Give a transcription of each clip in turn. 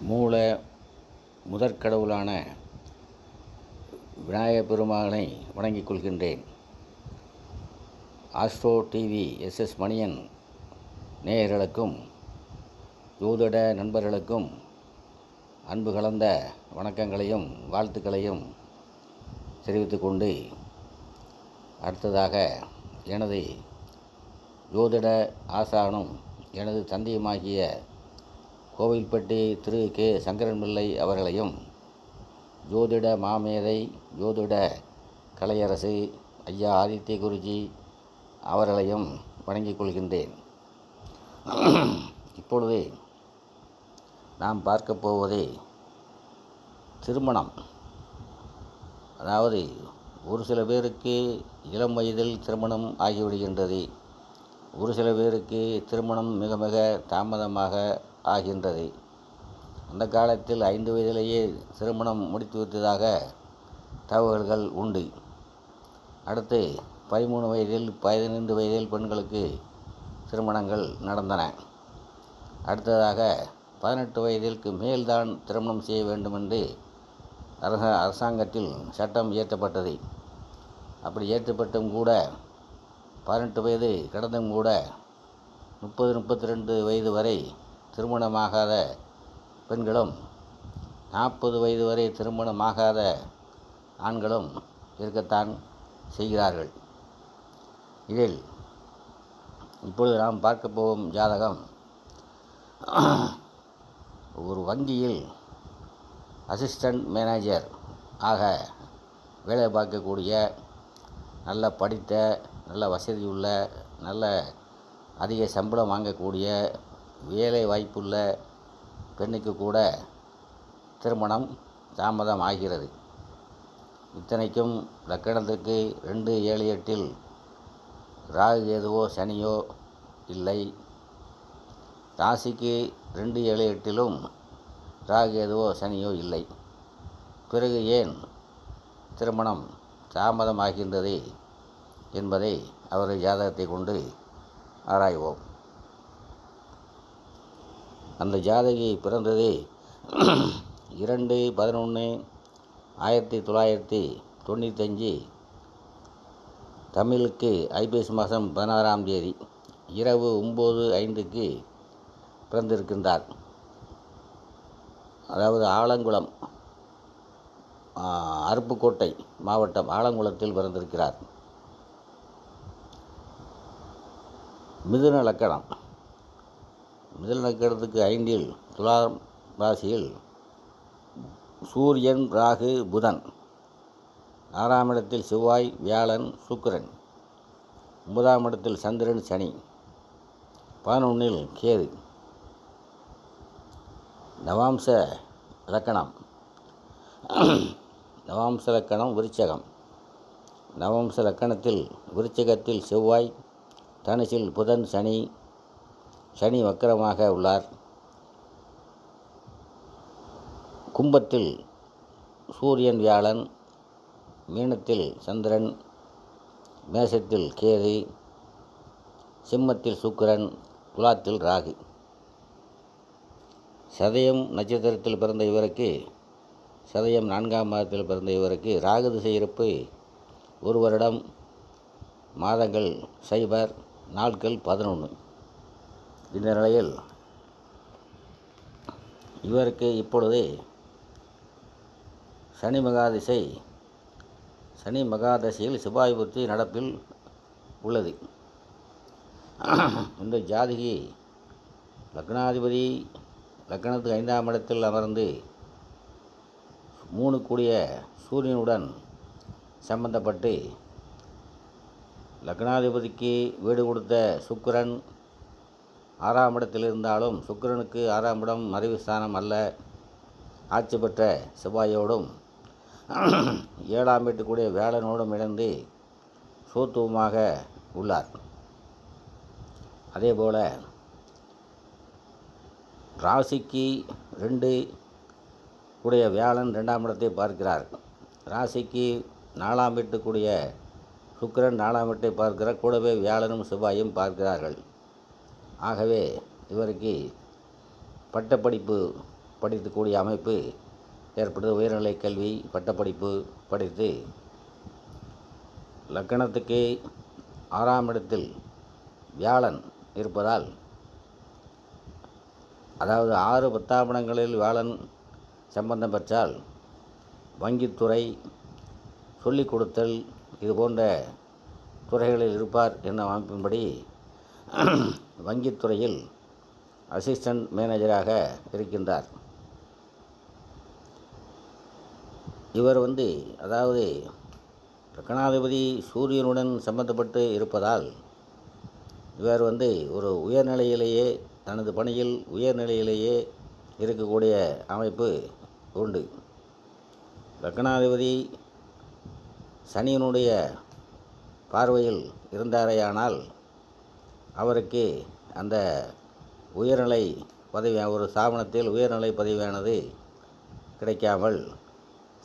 மூல முதற்கடவுளான விநாயகப் பெருமானை வணங்கிக் கொள்கின்றேன். ஆஸ்ட்ரோ டிவி எஸ்எஸ் மணியன் நேயர்களுக்கும் ஜோதிட நண்பர்களுக்கும் அன்பு கலந்த வணக்கங்களையும் வாழ்த்துக்களையும் தெரிவித்து கொண்டு அடுத்ததாக எனது ஜோதிட ஆசானும் எனது தந்தையுமாகிய கோவில்பட்டி திரு கே. சங்கரன் பிள்ளை அவர்களையும் ஜோதிட மாமேதை ஜோதிட கலையரசு ஐயா ஆதித்ய குருஜி அவர்களையும் வணங்கிக் கொள்கின்றேன். இப்பொழுது நாம் பார்க்க போவது திருமணம். அதாவது ஒரு சில பேருக்கு இளம் வயதில் திருமணம் ஆகிவிடுகின்றது. ஒரு சில பேருக்கு திருமணம் மிக மிக தாமதமாக ஆகின்றது. அந்த காலத்தில் ஐந்து வயதிலேயே திருமணம் முடித்து வைத்ததாக தகவல்கள் உண்டு. அடுத்து பதிமூணு வயதில் பதினைந்து வயதில் பெண்களுக்கு திருமணங்கள் நடந்தன. அடுத்ததாக பதினெட்டு வயதிற்கு மேல்தான் திருமணம் செய்ய வேண்டும் என்று அரச அரசாங்கத்தில் சட்டம் இயற்றப்பட்டது. அப்படி இயற்றப்பட்டும் கூட பதினெட்டு வயது கடந்தும் கூட முப்பது முப்பத்தி ரெண்டு வயது வரை திருமணமாகாத பெண்களும் நாற்பது வயது வரை திருமணமாகாத ஆண்களும் இருக்கத்தான் செய்கிறார்கள். இதில் இப்பொழுது நாம் பார்க்க போகும் ஜாதகம் ஒரு வங்கியில் அசிஸ்டண்ட் மேனேஜர் ஆக வேலை பார்க்கக்கூடிய நல்ல படித்த நல்ல வசதியுள்ள நல்ல அதிக சம்பளம் வாங்கக்கூடிய வேலை வாய்ப்புள்ள பெண்ணுக்கு கூட திருமணம் தாமதம் ஆகிறது. இத்தனைக்கும் லக்கணத்துக்கு ரெண்டு ஏழு எட்டில் ராகு எதுவோ சனியோ இல்லை. ராசிக்கு ரெண்டு ஏழு எட்டிலும் ராகு எதுவோ சனியோ இல்லை. பிறகு ஏன் திருமணம் தாமதமாகின்றது என்பதை அவரது ஜாதகத்தை கொண்டு ஆராய்வோம். அந்த ஜாதகி பிறந்தது இரண்டு பதினொன்று ஆயிரத்தி தொள்ளாயிரத்தி தொண்ணூத்தஞ்சு. தமிழுக்கு ஐப்பசி மாதம் பதினாறாம் தேதி இரவு ஒம்பது ஐந்துக்கு பிறந்திருக்கின்றார். அதாவது ஆலங்குளம் அருப்புக்கோட்டை மாவட்டம் ஆலங்குளத்தில் பிறந்திருக்கிறார். மிதுன லக்கணம். முதல் லக்கணத்துக்கு ஐந்தில் துலாம் ராசியில் சூரியன் ராகு புதன். ஆறாம் இடத்தில் செவ்வாய் வியாழன் சுக்கிரன். ஒன்பதாம் இடத்தில் சந்திரன் சனி. பதினொன்றில் கேது. நவாம்ச இலக்கணம் நவாம்ச இலக்கணம் விருச்சகம். நவாம்ச இலக்கணத்தில் விருச்சகத்தில் செவ்வாய் தனுசில் புதன் சனி. சனி வக்கரமாக உள்ளார். கும்பத்தில் சூரியன் வியாழன் மீனத்தில் சந்திரன் மேசத்தில் கேது சிம்மத்தில் சுக்கிரன் குலாத்தில் ராகு. சதயம் நட்சத்திரத்தில் பிறந்த இவருக்கு சதயம் நான்காம் மாதத்தில் பிறந்த இவருக்கு ராகு திசை இருப்பு ஒரு வருடம் மாதங்கள் சைபர் நாட்கள் பதினொன்று இந்த நிலையில் இவருக்கு இப்பொழுது சனி மகாதிசை சனி மகாதசையில் செவ்வாய் புத்தி நடப்பில் உள்ளது. இந்த ஜாதகி லக்னாதிபதி லக்னத்துக்கு ஐந்தாம் இடத்தில் அமர்ந்து மூணு கூடிய சூரியனுடன் சம்பந்தப்பட்டு லக்னாதிபதிக்கு வீடு கொடுத்த சுக்கரன் ஆறாம் இடத்தில் இருந்தாலும் சுக்கிரனுக்கு ஆறாம் இடம் மறைவு ஸ்தானம் அல்ல. ஆட்சி பெற்ற செவ்வாயோடும் ஏழாம் வீட்டுக்குடைய வேலனோடும் இணைந்து சூத்துவமாக உள்ளார். அதேபோல் ராசிக்கு ரெண்டு கூடிய வியாழன் ரெண்டாம் இடத்தை பார்க்கிறார். ராசிக்கு நாலாம் வீட்டுக்குடைய சுக்கிரன் நாலாம் வீட்டை பார்க்கிறார் கூடவே வியாழனும் செவ்வாயும் பார்க்கிறார்கள். ஆகவே இவருக்கு பட்டப்படிப்பு படிக்கக்கூடிய அமைப்பு ஏற்படுது. உயர்நிலை கல்வி பட்டப்படிப்பு படித்து லக்கணத்துக்கு ஆறாம் இடத்தில் வியாழன் இருப்பதால் அதாவது ஆறு பத்தாம் இடங்களில் வியாழன் சம்பந்தம் பெற்றால் வங்கித்துறை சொல்லிக் கொடுத்தல் இது போன்ற துறைகளில் இருப்பார் என்ற அமைப்பின்படி வங்கித்துறையில் அசிஸ்டன்ட் மேனேஜராக இருக்கின்றார். இவர் வந்து அதாவது லக்கணாதிபதி சூரியனுடன் சம்பந்தப்பட்டு இருப்பதால் இவர் வந்து ஒரு உயர்நிலையிலேயே தனது பணியில் உயர்நிலையிலேயே இருக்கக்கூடிய அமைப்பு உண்டு. லக்னாதிபதி சனியினுடைய பார்வையில் இருந்தாரேயானால் அவருக்கு அந்த உயர்நிலை பதவி ஒரு ஸ்தாபனத்தில் உயர்நிலை பதவியானது கிடைக்காமல்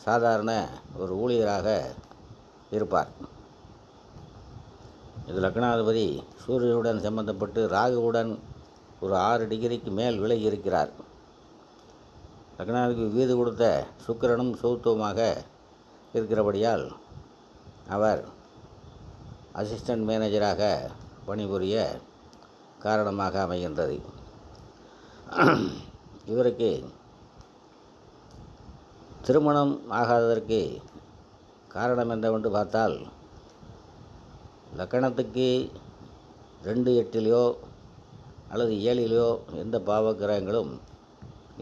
சாதாரண ஒரு ஊழியராக இருப்பார். இது லக்னாதிபதி சூரியனுடன் சம்பந்தப்பட்டு ராகுவுடன் ஒரு ஆறு டிகிரிக்கு மேல் விலகி இருக்கிறார். லக்னாதிபதி வீது கொடுத்த சுக்கிரனும் சௌத்துவமாக இருக்கிறபடியால் அவர் அசிஸ்டன்ட் மேனேஜராக பணிபுரிய காரணமாக அமைகின்றது. இவருக்கு திருமணம் ஆகாததற்கு காரணம் என்னவென்று பார்த்தால் லக்கணத்துக்கு ரெண்டு எட்டிலையோ அல்லது ஏழிலையோ எந்த பாவக்கிரகங்களும்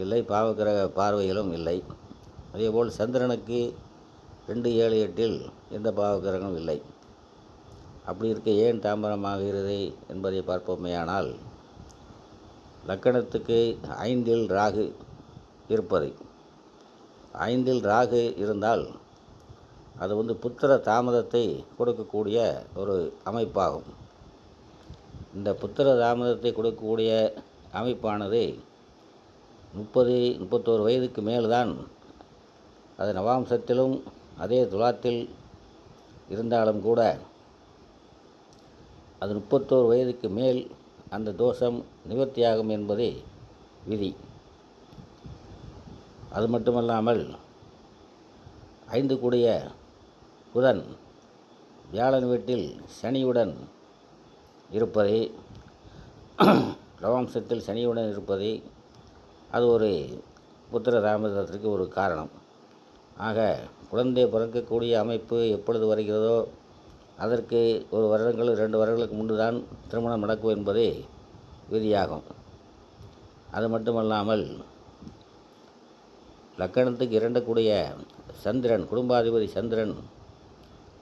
இல்லை பாவக்கிரக பார்வைகளும் இல்லை. அதேபோல் சந்திரனுக்கு ரெண்டு ஏழு எட்டில் எந்த பாவகிரகமும் இல்லை. அப்படி இருக்க ஏன் தாமதமாகிறது என்பதை பார்ப்போமேயானால் லக்கணத்துக்கு ஐந்தில் ராகு இருப்பது. ஐந்தில் ராகு இருந்தால் அது வந்து புத்திர தாமதத்தை கொடுக்கக்கூடிய ஒரு அமைப்பாகும். இந்த புத்திர தாமதத்தை கொடுக்கக்கூடிய அமைப்பானது முப்பது முப்பத்தோரு வயதுக்கு மேல்தான் அது நவாம்சத்திலும் அதே துலாத்தில் இருந்தாலும் கூட அது முப்பத்தோரு வயதுக்கு மேல் அந்த தோஷம் நிவர்த்தியாகும் என்பதே விதி. அது மட்டுமல்லாமல் ஐந்து கூடிய புதன் வியாழன் வீட்டில் சனியுடன் இருப்பதே நவாம்சத்தில் சனியுடன் இருப்பதே அது ஒரு புத்திர தாமதத்திற்கு ஒரு காரணம். ஆக குழந்தை பிறக்கக்கூடிய அமைப்பு எப்பொழுது வருகிறதோ அதற்கு ஒரு வருடங்கள் ரெண்டு வருடங்களுக்கு முன்பு தான் திருமணம் நடக்கும் என்பது விதியாகும். அது மட்டுமல்லாமல் லக்கணத்துக்கு இரண்டக்கூடிய சந்திரன் குடும்பாதிபதி சந்திரன்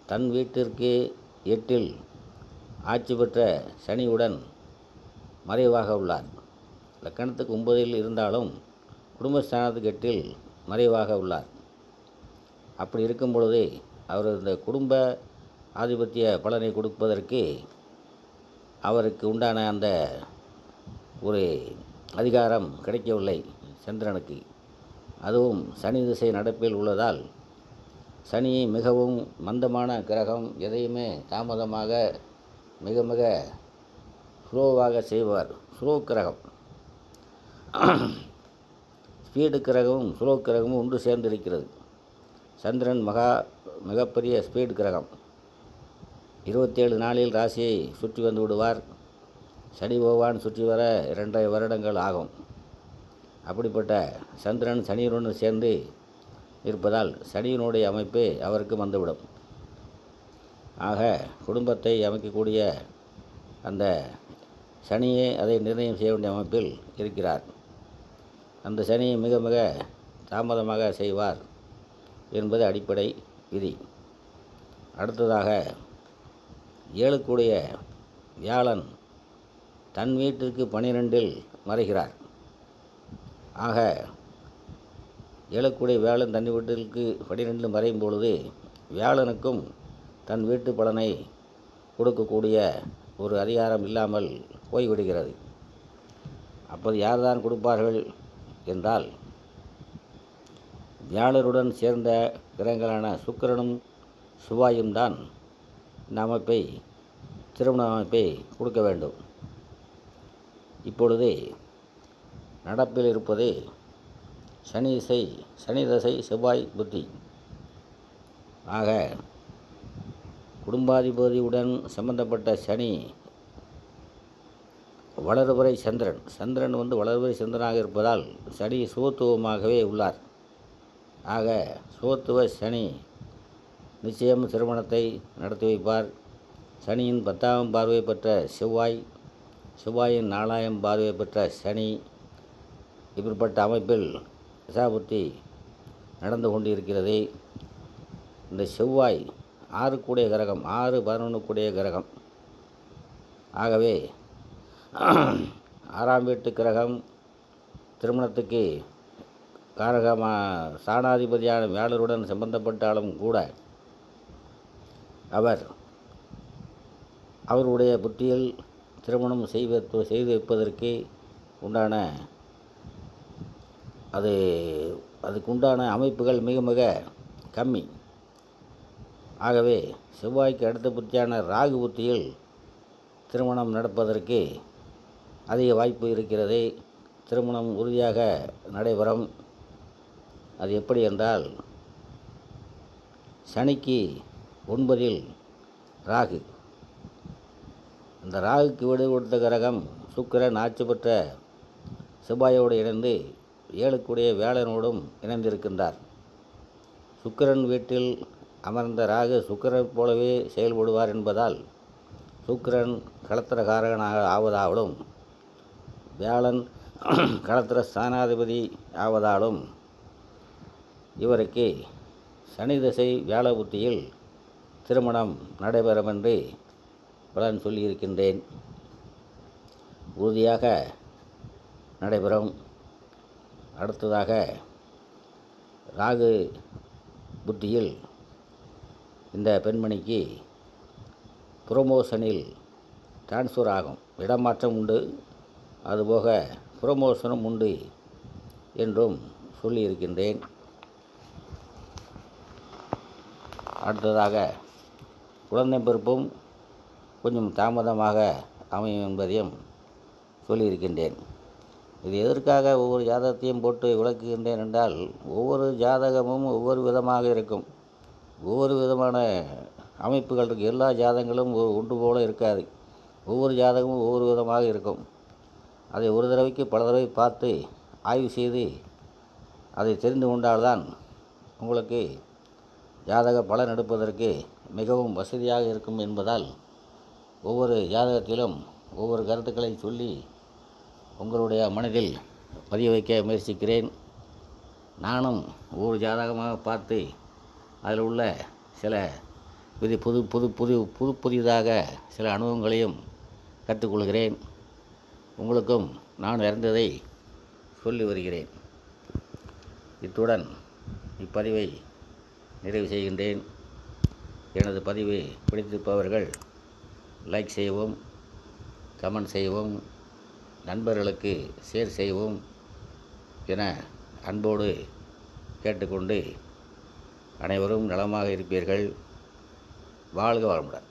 தன் வீட்டிற்கு எட்டில் ஆட்சி பெற்ற சனியுடன் மறைவாக உள்ளார். லக்கணத்துக்கு ஒன்பதில் இருந்தாலும் குடும்பஸ்தானத்துக்கு எட்டில் மறைவாக உள்ளார். அப்படி இருக்கும் பொழுது அவர் இந்த குடும்ப ஆதிபத்திய பலனை கொடுப்பதற்கு அவருக்கு உண்டான அந்த ஒரு அதிகாரம் கிடைக்கவில்லை சந்திரனுக்கு. அதுவும் சனி திசை நடப்பில் உள்ளதால் சனி மிகவும் மந்தமான கிரகம் எதையுமே தாமதமாக மிக மிக ஸ்லோவாக செய்வார். ஸ்லோ கிரகம். ஸ்பீடு கிரகமும் ஸ்லோ கிரகமும் ஒன்று சேர்ந்திருக்கிறது. சந்திரன் மகா மிகப்பெரிய ஸ்பீடு கிரகம். இருபத்தேழு நாளில் ராசியை சுற்றி வந்து விடுவார். சனி பகவான் சுற்றி வர இரண்டரை வருடங்கள் ஆகும். அப்படிப்பட்ட சந்திரன் சனியுடன் சேர்ந்து இருப்பதால் சனியினுடைய அமைப்பு அவருக்கு வந்துவிடும். ஆக குடும்பத்தை அமைக்கக்கூடிய அந்த சனியே அதை நிர்ணயம் செய்ய வேண்டிய அமைப்பில் இருக்கிறார். அந்த சனியை மிக மிக தாமதமாக செய்வார் என்பது அடிப்படை விதி. அடுத்ததாக ஏழுக்குடைய வியாழன் தன் வீட்டிற்கு பனிரெண்டில் மறைகிறார். ஆக ஏழக்கூடிய வியாழன் தன் வீட்டிற்கு பனிரெண்டில் மறையும் பொழுது வியாழனுக்கும் தன் வீட்டு பலனை கொடுக்கக்கூடிய ஒரு அதிகாரம் இல்லாமல் போய்விடுகிறது. அப்போது யார்தான் கொடுப்பார்கள் என்றால் வியாழருடன் சேர்ந்த கிரகங்களான சுக்கிரனும் சுவாயும் தான் அமைப்பை திருமண அமைப்பை கொடுக்க வேண்டும். இப்பொழுது நடப்பில் இருப்பது சனி இசை சனி தசை செவ்வாய் புத்தி. ஆக குடும்பாதிபதியுடன் சம்பந்தப்பட்ட சனி வளர்வரை சந்திரன். சந்திரன் வந்து வளர்வரை சந்திரனாக இருப்பதால் சனி சுகத்துவமாகவே உள்ளார். ஆக சுகத்துவ சனி நிச்சயம் திருமணத்தை நடத்தி வைப்பார். சனியின் பத்தாம் பார்வை பெற்ற செவ்வாய் செவ்வாயின் நாலாயம் பார்வை பெற்ற சனி. இப்படிப்பட்ட அமைப்பில் தசாபுத்தி நடந்து கொண்டிருக்கிறது. இந்த செவ்வாய் ஆறு கூடிய கிரகம் ஆறு பதினொன்று கூடிய கிரகம். ஆகவே ஆறாம் வீட்டு கிரகம் திருமணத்துக்கு காரகமாக சாணாதிபதியான வேளருடன் சம்பந்தப்பட்டாலும் கூட அவர் அவருடைய புத்தியில் திருமணம் செய்வது செய்து வைப்பதற்கு உண்டான அது அதுக்குண்டான அமைப்புகள் மிக மிக கம்மி. ஆகவே செவ்வாய்க்கு அடுத்த புத்தியான ராகு புத்தியில் திருமணம் நடப்பதற்கு அதிக வாய்ப்பு இருக்கிறது. திருமணம் உறுதியாக நடைபெறும். அது எப்படி என்றால் சனிக்கு ஒன்பதில் ராகு. அந்த ராகுக்கு வீடு கொடுத்த கிரகம் சுக்கிரன் ஆட்சி பெற்ற செவ்வாயோடு இணைந்து ஏழுக்குடைய வேளனோடும் இணைந்திருக்கின்றார். சுக்கிரன் வீட்டில் அமர்ந்த ராகு சுக்கிரன் போலவே செயல்படுவார் என்பதால் சுக்கிரன் களத்திரகாரகனாக ஆவதாலும் வியாழன் களத்திர ஸ்தானாதிபதி ஆவதாலும் இவருக்கு சனி தசை வியாழ புத்தியில் திருமணம் நடைபெறும் என்று பலன் சொல்லியிருக்கின்றேன். உறுதியாக நடைபெறும். அடுத்ததாக ராகு புத்தியில் இந்த பெண்மணிக்கு புரமோஷனில் டிரான்ஸ்ஃபர் ஆகும். இடமாற்றம் உண்டு. அதுபோக புரமோஷனும் உண்டு என்றும் சொல்லியிருக்கின்றேன். அடுத்ததாக குழந்தை பிறப்பும் கொஞ்சம் தாமதமாக அமையும் என்பதையும் சொல்லியிருக்கின்றேன். இது எதற்காக ஒவ்வொரு ஜாதகத்தையும் போட்டு விளக்குகின்றேன் என்றால் ஒவ்வொரு ஜாதகமும் ஒவ்வொரு விதமாக இருக்கும். ஒவ்வொரு விதமான அமைப்புகள் இருக்குது எல்லா ஜாதகங்களும் ஒன்று போல இருக்காது. ஒவ்வொரு ஜாதகமும் ஒவ்வொரு விதமாக இருக்கும். அதை ஒரு தடவைக்கு பல தடவை பார்த்து ஆய்வு செய்து அதை தெரிந்து கொண்டால்தான் உங்களுக்கு ஜாதக பலன் எடுப்பதற்கு மிகவும் வசதியாக இருக்கும் என்பதால் ஒவ்வொரு ஜாதகத்திலும் ஒவ்வொரு கருத்துக்களை சொல்லி உங்களுடைய மனதில் பதிய வைக்க முயற்சிக்கிறேன். நானும் ஒவ்வொரு ஜாதகமாக பார்த்து அதில் உள்ள சில புது புது புது புது புது புதிதாக சில அனுபவங்களையும் கற்றுக்கொள்கிறேன். உங்களுக்கும் நான் அறிந்ததை சொல்லி வருகிறேன். இத்துடன் இப்பதிவை நிறைவு செய்கின்றேன். எனது பதிவு பிடித்திருப்பவர்கள் லைக் செய்யவும் கமெண்ட் செய்யவும் நண்பர்களுக்கு ஷேர் செய்யவும் என அன்போடு கேட்டுக்கொண்டு அனைவரும் நலமாக இருப்பீர்கள். வாழ்க வளமுடன்.